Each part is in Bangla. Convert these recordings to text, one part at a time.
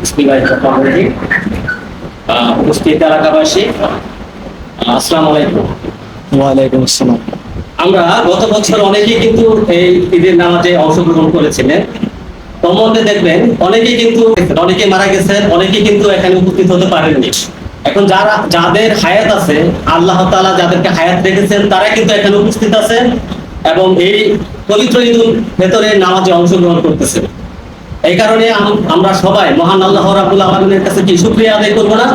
বিসমিল্লাহিররহমানিররহিম। উপস্থিত এলাকাবাসী আসসালামু আলাইকুম। ওয়ালাইকুম আসসালাম। আমরা গত বছর অনেকেই কিন্তু এই ঈদের নামাজে অংশগ্রহণ করেছিলেন। তোর মধ্যে দেখবেন অনেকেই কিন্তু অনেকে মারা গেছেন অনেকে কিন্তু এখানে উপস্থিত হতে পারেননি। এখন যারা যাদের হায়াত আছে আল্লাহ তাআলা যাদেরকে হায়াত রেখেছেন তারা কিন্তু এখানে উপস্থিত আছেন। এবং এই পবিত্র ঈদুল ভেতরে নামাজে অংশগ্রহণ করতেছে। এই কারণে আমরা সবাই মহান আল্লাহ রাবুল আলমের কাছে কি শুক্রিয়া আদায় করব না?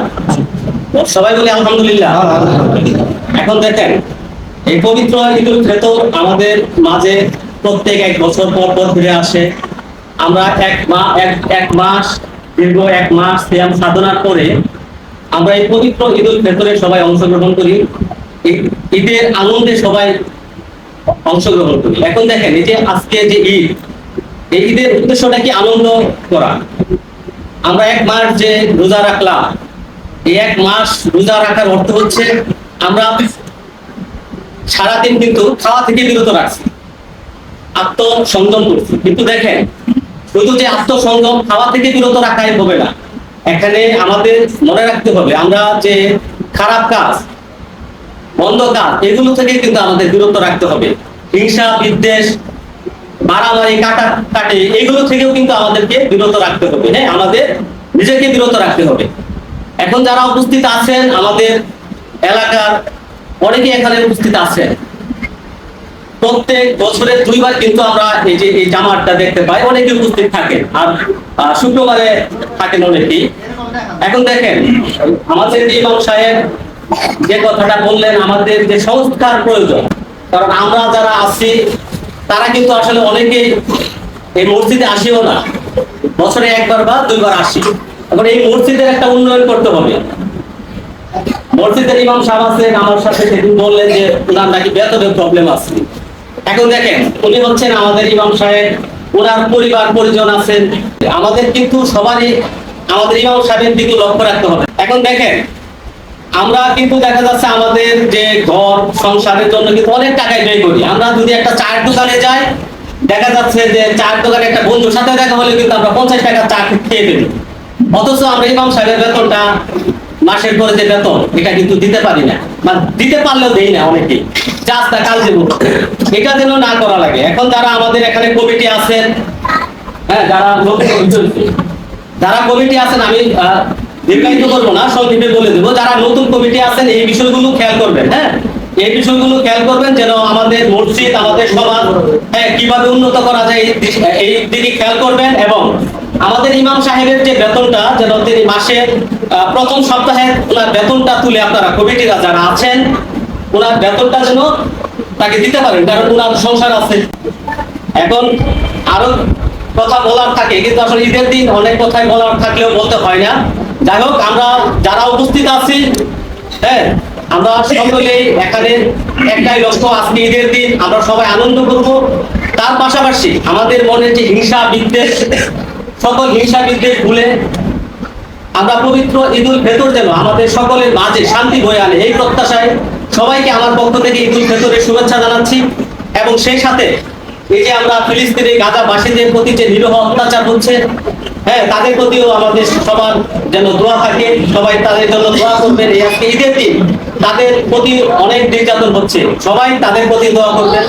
সবাই বলি আলহামদুলিল্লাহ। এখন দেখেন, এই পবিত্র ঈদুল ফেতর আমাদের মাঝে প্রত্যেক এক বছর পর পর ফিরে আসে। আমরা এক মা এক এক মাস, দীর্ঘ এক মাস সিয়াম সাধনার পরে আমরা এই পবিত্র ঈদুল ফেতরে সবাই অংশগ্রহণ করি। ঈদের আনন্দে সবাই অংশগ্রহণ করি। এখন দেখেন, এই যে আজকে যে ঈদ, এই ঈদের উদ্দেশ্যটা কি আনন্দ করা? আমরা এক মাস যে রোজা রাখলাম, এই এক মাস রোজা রাখার অর্থ হচ্ছে আমরা সারাদিন কিন্তু খাওয়া থেকে বিরত রাখছি, আত্মসংযম করছি। কিন্তু দেখেন, শুধু যে আত্মসংযম খাওয়া থেকে বিরত রাখাই হবে না, এখানে আমাদের মনে রাখতে হবে, আমরা যে খারাপ কাজ বন্ধ কাজ এগুলো থেকে কিন্তু আমাদের বিরত রাখতে হবে। হিংসা, বিদ্বেষ, মারামারি কাটা কাটে এগুলো থেকেও কিন্তু আমাদেরকে বিরত রাখতে হবে হ্যাঁ? আমাদের নিজেকে বিরত রাখতে হবে। এখন যারা উপস্থিত আছেন, আমাদের এলাকার অনেকে এখানে উপস্থিত আছেন। প্রত্যেক বছরে দুইবার কিন্তু আমরা এই যে, এই জামাতটা দেখতে পাই, অনেকে উপস্থিত থাকেন। আর শুক্রবারে থাকেন অনেকেই। এখন দেখেন, আমাদের ইমাম সাহেব যে কথাটা বললেন, আমাদের যে সংস্কার প্রয়োজন, কারণ আমরা যারা আছি, তারা কিন্তু আসলে অনেকেই এই মসজিদে আসিও না। বছরে একবার বা দুইবার আসি। এখন এই মসজিদের একটা উন্নয়ন করতে হবে। মসজিদের ইমাম আছেন, আমার সাথে সেদিন বললেন যে ওনার নাকি বেতনের প্রবলেম আছে। এখন দেখেন, উনি হচ্ছেন আমাদের ইমাম সাহেব ওনার পরিবার, পরিজন আছেন। আমাদের কিন্তু সবারই, আমাদের ইমাম সাহেবের দিকে লক্ষ্য রাখতে হবে। এখন দেখেন আমরা কিন্তু দেখা যাচ্ছে আমাদের যে ঘর, সংসারের জন্য কিন্তু অনেক টাকায় ব্যয় করি। আমরা যদি একটা চায়ের দোকানে যাই, দেখা যাচ্ছে যে চায়ের দোকানে একটা বন্ধুর সাথে দেখা হলে কিন্তু আমরা পঞ্চাশ টাকা চা খেয়ে ফেলি। অথচ আমরা ইমাম সাহেবের বেতনটা মাসের পরে যে বেতন, এটা কিন্তু দিতে পারি না। বা দিতে পারলেও দেই না অনেকে। না কাল দেবো এটা যেন না করা লাগে। এখন যারা আমাদের এখানে কমিটি আছেন হ্যাঁ যারা যারা কমিটি আছেন, আমি দীর্ঘায়িত করব না সংক্ষেপে বলে দেবো। যারা নতুন কমিটি আছেন এই বিষয়গুলো খেয়াল করবেন হ্যাঁ? এই বিষয়গুলো খেয়াল করবেন যেন আমাদের মসজিদ আমাদের সমাজ হ্যাঁ কীভাবে উন্নত করা যায় এই দিক- খেয়াল করবেন এবং আমাদের ইমাম সাহেবের যে বেতনটা যেন তিনি মাসে আহ, প্রথম সপ্তাহে ওনার বেতনটা তুলে আপনারা কমিটিরা যারা আছেন ওনার বেতনটা যেন তাকে দিতে পারেন কারণ ওনার সংসার আছে। এখন আরও কথা বলার থাকে কিন্তু আসলে ঈদের দিন অনেক কথাই বলার থাকলেও বলতে হয় না। যাই হোক আমরা যারা উপস্থিত আছি হ্যাঁ আমরা সকলেই এখানে একটাই লক্ষ্য, আজকে ঈদের দিন আমরা সবাই আনন্দ করব। তার পাশাপাশি আমাদের মনে যে হিংসা বিদ্বেষ, সকল হিংসা বিদ্বেষ ভুলে আমরা পবিত্র ঈদুল ফেতর যেন আমাদের সকলের মাঝে শান্তি বয়ে আনে, এই প্রত্যাশায় সবাইকে আমার পক্ষ থেকে ঈদুল ফেতরের শুভেচ্ছা জানাচ্ছি এবং সেই সাথে এই যে আমরা ফিলিস্তিনি গাজা বাসীদের প্রতি যে নিরহ অত্যাচার হচ্ছে হ্যাঁ তাদের প্রতিও আমাদের সবার যেন দোয়া থাকে, সবাই তাদের জন্য দোয়া করবেন। এই আজকে ঈদের দিন তাদের প্রতি অনেক নির্যাতন হচ্ছে, সবাই তাদের প্রতি দোয়া করবেন।